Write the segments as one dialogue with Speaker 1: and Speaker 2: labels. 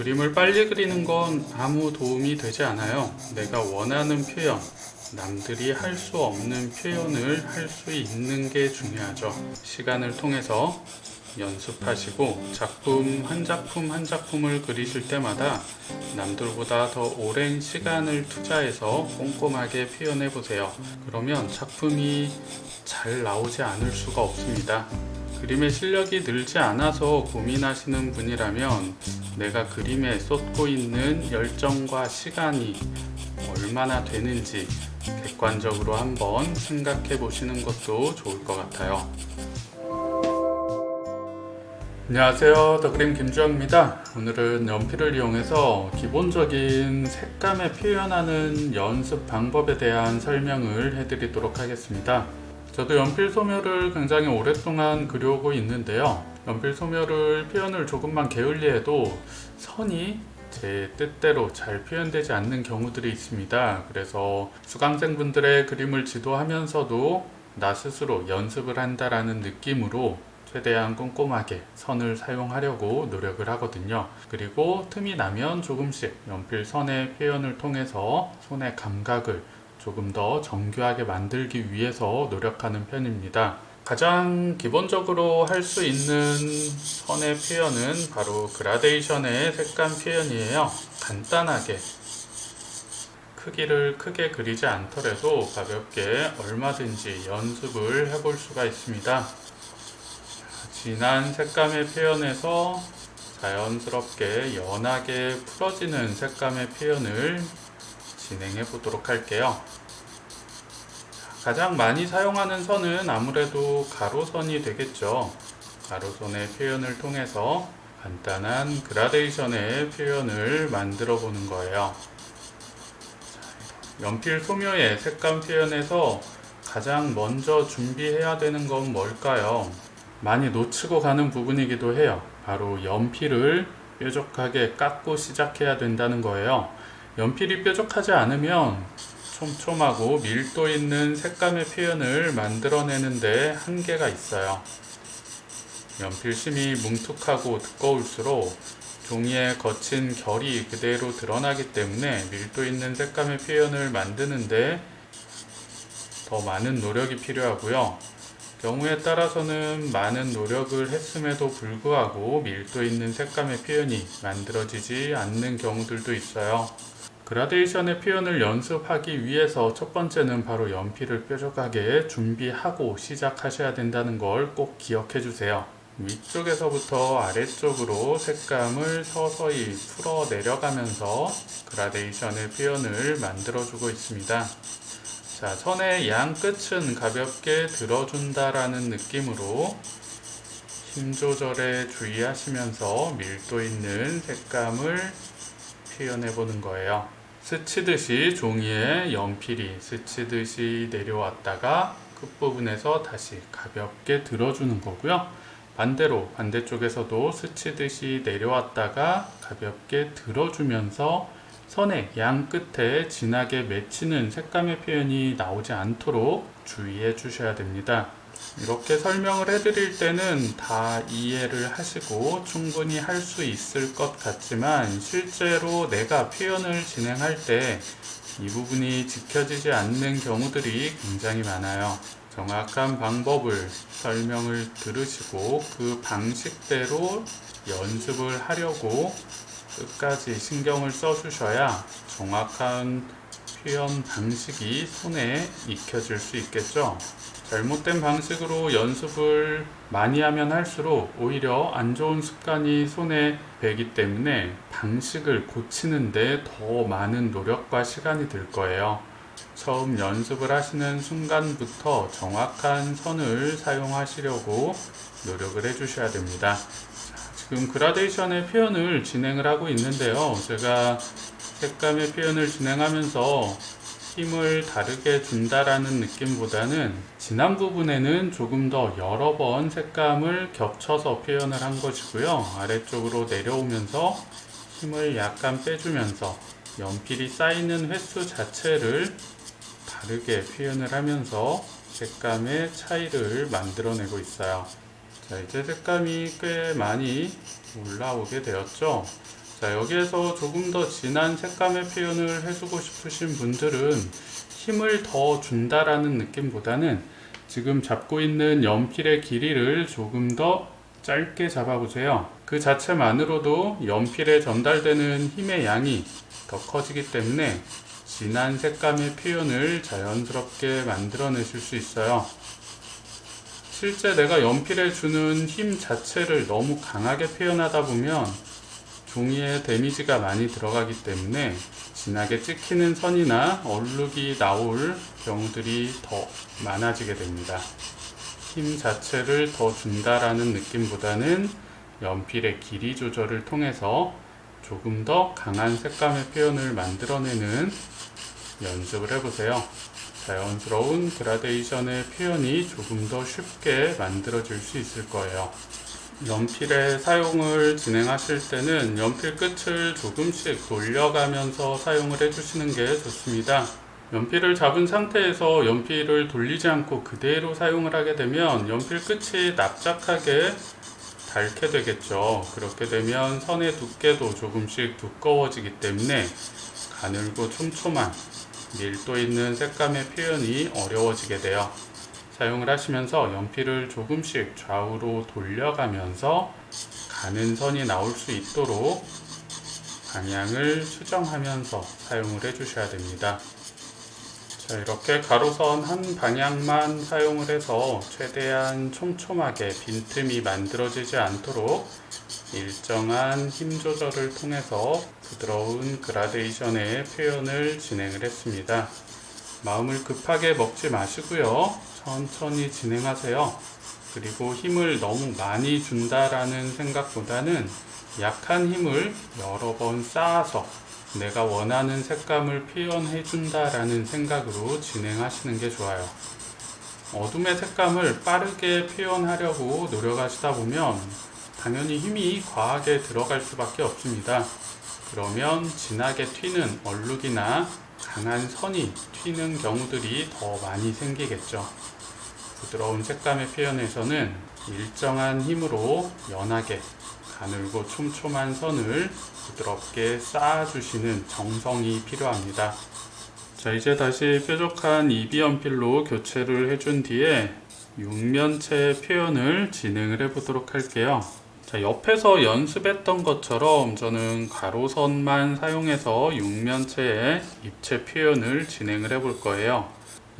Speaker 1: 그림을 빨리 그리는 건 아무 도움이 되지 않아요. 내가 원하는 표현, 남들이 할 수 없는 표현을 할 수 있는 게 중요하죠. 시간을 통해서 연습하시고 작품 한 작품 한 작품을 그리실 때마다 남들보다 더 오랜 시간을 투자해서 꼼꼼하게 표현해 보세요. 그러면 작품이 잘 나오지 않을 수가 없습니다. 그림의 실력이 늘지 않아서 고민하시는 분이라면 내가 그림에 쏟고 있는 열정과 시간이 얼마나 되는지 객관적으로 한번 생각해 보시는 것도 좋을 것 같아요. 안녕하세요. 더그림 김주영입니다. 오늘은 연필을 이용해서 기본적인 색감에 표현하는 연습 방법에 대한 설명을 해드리도록 하겠습니다. 저도 연필 소묘를 굉장히 오랫동안 그려오고 있는데요. 연필 소묘를 표현을 조금만 게을리해도 선이 제 뜻대로 잘 표현되지 않는 경우들이 있습니다. 그래서 수강생분들의 그림을 지도하면서도 나 스스로 연습을 한다라는 느낌으로 최대한 꼼꼼하게 선을 사용하려고 노력을 하거든요. 그리고 틈이 나면 조금씩 연필 선의 표현을 통해서 손의 감각을 조금 더 정교하게 만들기 위해서 노력하는 편입니다. 가장 기본적으로 할 수 있는 선의 표현은 바로 그라데이션의 색감 표현이에요. 간단하게 크기를 크게 그리지 않더라도 가볍게 얼마든지 연습을 해볼 수가 있습니다. 진한 색감의 표현에서 자연스럽게 연하게 풀어지는 색감의 표현을 진행해 보도록 할게요. 가장 많이 사용하는 선은 아무래도 가로선이 되겠죠. 가로선의 표현을 통해서 간단한 그라데이션의 표현을 만들어 보는 거예요. 연필 소묘의 색감 표현에서 가장 먼저 준비해야 되는 건 뭘까요? 많이 놓치고 가는 부분이기도 해요. 바로 연필을 뾰족하게 깎고 시작해야 된다는 거예요. 연필이 뾰족하지 않으면 촘촘하고 밀도 있는 색감의 표현을 만들어내는데 한계가 있어요. 연필심이 뭉툭하고 두꺼울수록 종이의 거친 결이 그대로 드러나기 때문에 밀도 있는 색감의 표현을 만드는데 더 많은 노력이 필요하고요. 경우에 따라서는 많은 노력을 했음에도 불구하고 밀도 있는 색감의 표현이 만들어지지 않는 경우들도 있어요. 그라데이션의 표현을 연습하기 위해서 첫 번째는 바로 연필을 뾰족하게 준비하고 시작하셔야 된다는 걸 꼭 기억해 주세요. 위쪽에서부터 아래쪽으로 색감을 서서히 풀어 내려가면서 그라데이션의 표현을 만들어 주고 있습니다. 자, 선의 양 끝은 가볍게 들어준다라는 느낌으로 힘 조절에 주의하시면서 밀도 있는 색감을 표현해 보는 거예요. 스치듯이 종이에 연필이 스치듯이 내려왔다가 끝부분에서 다시 가볍게 들어주는 거고요. 반대로 반대쪽에서도 스치듯이 내려왔다가 가볍게 들어주면서 선의 양 끝에 진하게 맺히는 색감의 표현이 나오지 않도록 주의해 주셔야 됩니다. 이렇게 설명을 해드릴 때는 다 이해를 하시고 충분히 할 수 있을 것 같지만 실제로 내가 표현을 진행할 때 이 부분이 지켜지지 않는 경우들이 굉장히 많아요. 정확한 방법을 설명을 들으시고 그 방식대로 연습을 하려고 끝까지 신경을 써주셔야 정확한 표현 방식이 손에 익혀질 수 있겠죠. 잘못된 방식으로 연습을 많이 하면 할수록 오히려 안 좋은 습관이 손에 배기 때문에 방식을 고치는데 더 많은 노력과 시간이 들 거예요. 처음 연습을 하시는 순간부터 정확한 선을 사용하시려고 노력을 해주셔야 됩니다. 지금 그라데이션의 표현을 진행을 하고 있는데요. 제가 색감의 표현을 진행하면서 힘을 다르게 준다라는 느낌보다는 지난 부분에는 조금 더 여러 번 색감을 겹쳐서 표현을 한 것이고요. 아래쪽으로 내려오면서 힘을 약간 빼주면서 연필이 쌓이는 횟수 자체를 다르게 표현을 하면서 색감의 차이를 만들어내고 있어요. 자, 이제 색감이 꽤 많이 올라오게 되었죠. 자, 여기에서 조금 더 진한 색감의 표현을 해주고 싶으신 분들은 힘을 더 준다라는 느낌보다는 지금 잡고 있는 연필의 길이를 조금 더 짧게 잡아보세요. 그 자체만으로도 연필에 전달되는 힘의 양이 더 커지기 때문에 진한 색감의 표현을 자연스럽게 만들어내실 수 있어요. 실제 내가 연필에 주는 힘 자체를 너무 강하게 표현하다 보면 종이에 데미지가 많이 들어가기 때문에 진하게 찍히는 선이나 얼룩이 나올 경우들이 더 많아지게 됩니다. 힘 자체를 더 준다라는 느낌보다는 연필의 길이 조절을 통해서 조금 더 강한 색감의 표현을 만들어내는 연습을 해보세요. 자연스러운 그라데이션의 표현이 조금 더 쉽게 만들어질 수 있을 거예요. 연필의 사용을 진행하실 때는 연필 끝을 조금씩 돌려가면서 사용을 해주시는 게 좋습니다. 연필을 잡은 상태에서 연필을 돌리지 않고 그대로 사용을 하게 되면 연필 끝이 납작하게 닳게 되겠죠. 그렇게 되면 선의 두께도 조금씩 두꺼워지기 때문에 가늘고 촘촘한 밀도 있는 색감의 표현이 어려워지게 돼요. 사용을 하시면서 연필을 조금씩 좌우로 돌려가면서 가는 선이 나올 수 있도록 방향을 수정하면서 사용을 해 주셔야 됩니다. 자, 이렇게 가로선 한 방향만 사용을 해서 최대한 촘촘하게 빈틈이 만들어지지 않도록 일정한 힘 조절을 통해서 부드러운 그라데이션의 표현을 진행을 했습니다. 마음을 급하게 먹지 마시고요. 천천히 진행하세요. 그리고 힘을 너무 많이 준다라는 생각보다는 약한 힘을 여러 번 쌓아서 내가 원하는 색감을 표현해 준다라는 생각으로 진행하시는 게 좋아요. 어둠의 색감을 빠르게 표현하려고 노력하시다 보면 당연히 힘이 과하게 들어갈 수밖에 없습니다. 그러면 진하게 튀는 얼룩이나 강한 선이 튀는 경우들이 더 많이 생기겠죠. 부드러운 색감의 표현에서는 일정한 힘으로 연하게 가늘고 촘촘한 선을 부드럽게 쌓아주시는 정성이 필요합니다. 자, 이제 다시 뾰족한 이비 연필로 교체를 해준 뒤에 육면체 표현을 진행을 해보도록 할게요. 자, 옆에서 연습했던 것처럼 저는 가로선만 사용해서 육면체의 입체 표현을 진행을 해 볼 거예요.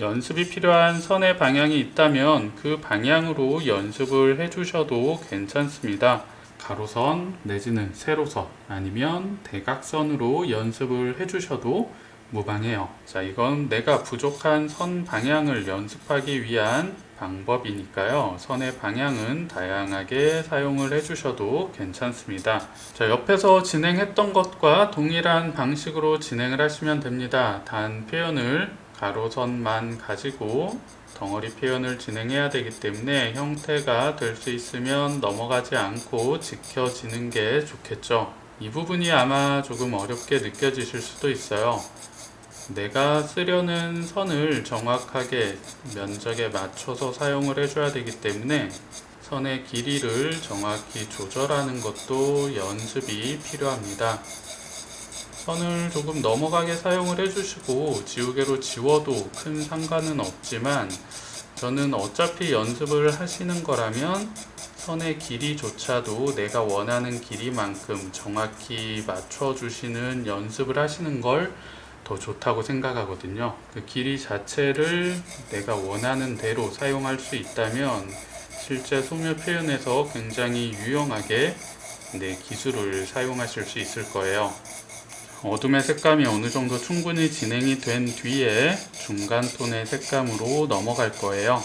Speaker 1: 연습이 필요한 선의 방향이 있다면 그 방향으로 연습을 해주셔도 괜찮습니다. 가로선 내지는 세로선 아니면 대각선으로 연습을 해주셔도 무방해요. 자, 이건 내가 부족한 선 방향을 연습하기 위한 방법이니까요. 선의 방향은 다양하게 사용을 해주셔도 괜찮습니다. 자, 옆에서 진행했던 것과 동일한 방식으로 진행을 하시면 됩니다. 단 표현을 가로선만 가지고 덩어리 표현을 진행해야 되기 때문에 형태가 될 수 있으면 넘어가지 않고 지켜지는 게 좋겠죠. 이 부분이 아마 조금 어렵게 느껴지실 수도 있어요. 내가 쓰려는 선을 정확하게 면적에 맞춰서 사용을 해줘야 되기 때문에 선의 길이를 정확히 조절하는 것도 연습이 필요합니다. 선을 조금 넘어가게 사용을 해주시고 지우개로 지워도 큰 상관은 없지만 저는 어차피 연습을 하시는 거라면 선의 길이조차도 내가 원하는 길이만큼 정확히 맞춰주시는 연습을 하시는 걸 더 좋다고 생각하거든요. 그 길이 자체를 내가 원하는 대로 사용할 수 있다면 실제 소묘 표현에서 굉장히 유용하게 내 기술을 사용하실 수 있을 거예요. 어둠의 색감이 어느 정도 충분히 진행이 된 뒤에 중간 톤의 색감으로 넘어갈 거예요.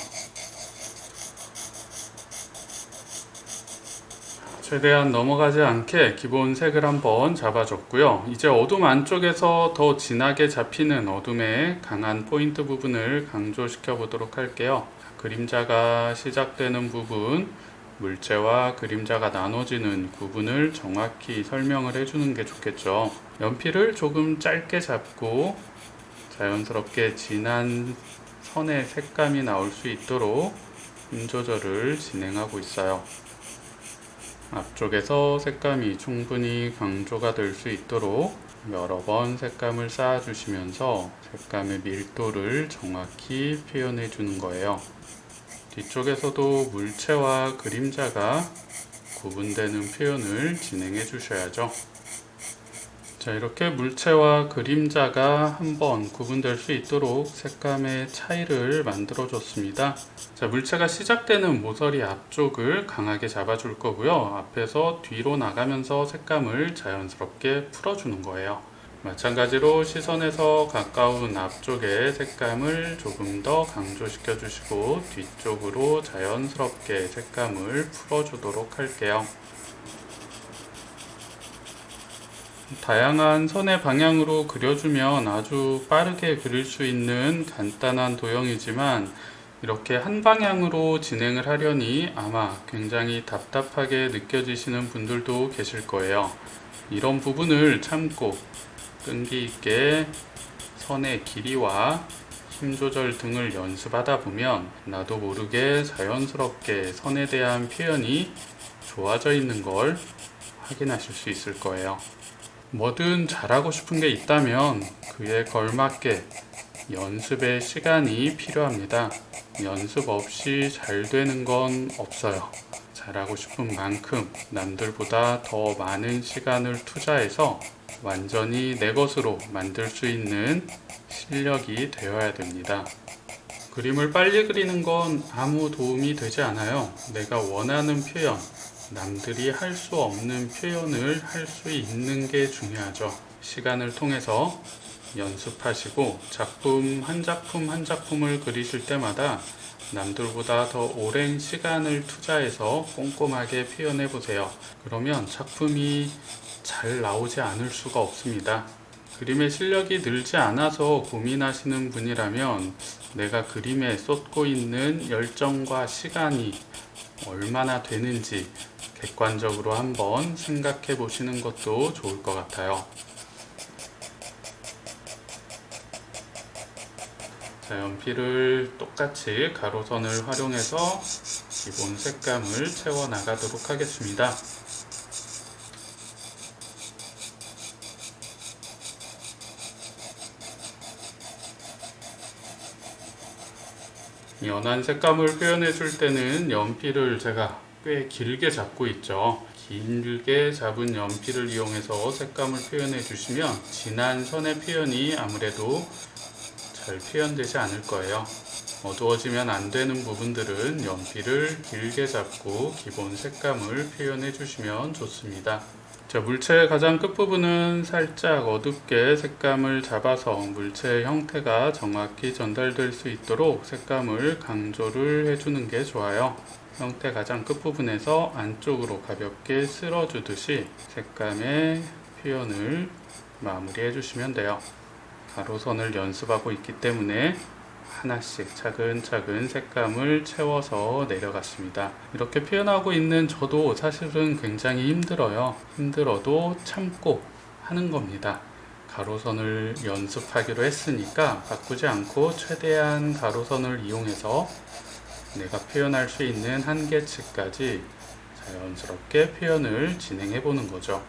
Speaker 1: 최대한 넘어가지 않게 기본 색을 한번 잡아줬고요. 이제 어둠 안쪽에서 더 진하게 잡히는 어둠의 강한 포인트 부분을 강조시켜 보도록 할게요. 그림자가 시작되는 부분, 물체와 그림자가 나눠지는 구분을 정확히 설명을 해주는 게 좋겠죠. 연필을 조금 짧게 잡고 자연스럽게 진한 선의 색감이 나올 수 있도록 힘 조절을 진행하고 있어요. 앞쪽에서 색감이 충분히 강조가 될 수 있도록 여러 번 색감을 쌓아주시면서 색감의 밀도를 정확히 표현해 주는 거예요. 뒤쪽에서도 물체와 그림자가 구분되는 표현을 진행해 주셔야죠. 자, 이렇게 물체와 그림자가 한번 구분될 수 있도록 색감의 차이를 만들어 줬습니다. 자, 물체가 시작되는 모서리 앞쪽을 강하게 잡아줄 거고요. 앞에서 뒤로 나가면서 색감을 자연스럽게 풀어주는 거예요. 마찬가지로 시선에서 가까운 앞쪽의 색감을 조금 더 강조시켜 주시고 뒤쪽으로 자연스럽게 색감을 풀어주도록 할게요. 다양한 선의 방향으로 그려주면 아주 빠르게 그릴 수 있는 간단한 도형이지만 이렇게 한 방향으로 진행을 하려니 아마 굉장히 답답하게 느껴지시는 분들도 계실 거예요. 이런 부분을 참고 끈기 있게 선의 길이와 힘 조절 등을 연습하다 보면 나도 모르게 자연스럽게 선에 대한 표현이 좋아져 있는 걸 확인하실 수 있을 거예요. 뭐든 잘하고 싶은 게 있다면 그에 걸맞게 연습의 시간이 필요합니다. 연습 없이 잘 되는 건 없어요. 잘하고 싶은 만큼 남들보다 더 많은 시간을 투자해서 완전히 내 것으로 만들 수 있는 실력이 되어야 됩니다. 그림을 빨리 그리는 건 아무 도움이 되지 않아요. 내가 원하는 표현, 남들이 할 수 없는 표현을 할 수 있는 게 중요하죠. 시간을 통해서 연습하시고 작품 한 작품 한 작품을 그리실 때마다 남들보다 더 오랜 시간을 투자해서 꼼꼼하게 표현해 보세요. 그러면 작품이 잘 나오지 않을 수가 없습니다. 그림의 실력이 늘지 않아서 고민하시는 분이라면 내가 그림에 쏟고 있는 열정과 시간이 얼마나 되는지 객관적으로 한번 생각해 보시는 것도 좋을 것 같아요. 자, 연필을 똑같이 가로선을 활용해서 기본 색감을 채워 나가도록 하겠습니다. 연한 색감을 표현해 줄 때는 연필을 제가 꽤 길게 잡고 있죠. 길게 잡은 연필을 이용해서 색감을 표현해 주시면 진한 선의 표현이 아무래도 잘 표현되지 않을 거예요. 어두워지면 안 되는 부분들은 연필을 길게 잡고 기본 색감을 표현해 주시면 좋습니다. 자, 물체의 가장 끝부분은 살짝 어둡게 색감을 잡아서 물체의 형태가 정확히 전달될 수 있도록 색감을 강조를 해주는 게 좋아요. 형태 가장 끝부분에서 안쪽으로 가볍게 쓸어주듯이 색감의 표현을 마무리해 주시면 돼요. 가로선을 연습하고 있기 때문에 하나씩 차근차근 색감을 채워서 내려갔습니다. 이렇게 표현하고 있는 저도 사실은 굉장히 힘들어요. 힘들어도 참고 하는 겁니다. 가로선을 연습하기로 했으니까 바꾸지 않고 최대한 가로선을 이용해서 내가 표현할 수 있는 한계치까지 자연스럽게 표현을 진행해 보는 거죠.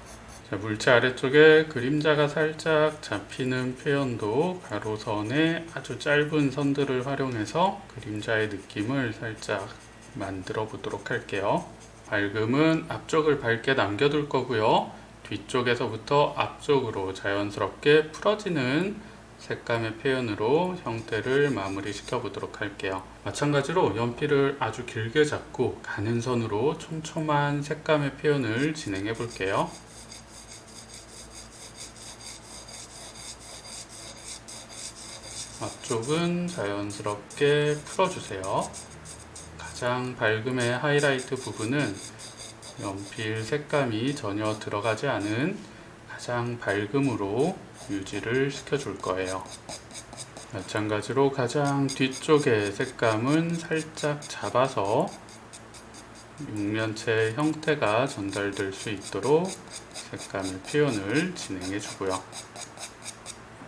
Speaker 1: 자, 물체 아래쪽에 그림자가 살짝 잡히는 표현도 가로선의 아주 짧은 선들을 활용해서 그림자의 느낌을 살짝 만들어 보도록 할게요. 밝음은 앞쪽을 밝게 남겨둘 거고요. 뒤쪽에서부터 앞쪽으로 자연스럽게 풀어지는 색감의 표현으로 형태를 마무리 시켜 보도록 할게요. 마찬가지로 연필을 아주 길게 잡고 가는 선으로 촘촘한 색감의 표현을 진행해 볼게요. 앞쪽은 자연스럽게 풀어주세요. 가장 밝음의 하이라이트 부분은 연필 색감이 전혀 들어가지 않은 가장 밝음으로 유지를 시켜줄 거예요. 마찬가지로 가장 뒤쪽의 색감은 살짝 잡아서 육면체 형태가 전달될 수 있도록 색감의 표현을 진행해 주고요.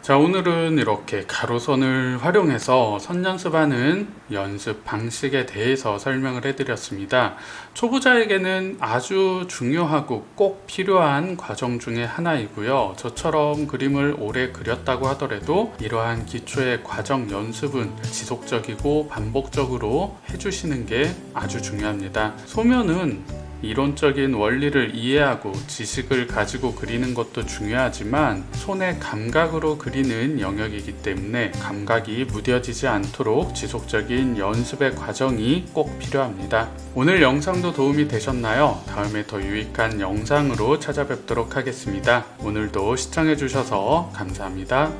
Speaker 1: 자, 오늘은 이렇게 가로선을 활용해서 선 연습하는 연습 방식에 대해서 설명을 해드렸습니다. 초보자에게는 아주 중요하고 꼭 필요한 과정 중에 하나이고요. 저처럼 그림을 오래 그렸다고 하더라도 이러한 기초의 과정 연습은 지속적이고 반복적으로 해주시는 게 아주 중요합니다. 소면은 이론적인 원리를 이해하고 지식을 가지고 그리는 것도 중요하지만 손의 감각으로 그리는 영역이기 때문에 감각이 무뎌지지 않도록 지속적인 연습의 과정이 꼭 필요합니다. 오늘 영상도 도움이 되셨나요? 다음에 더 유익한 영상으로 찾아뵙도록 하겠습니다. 오늘도 시청해주셔서 감사합니다.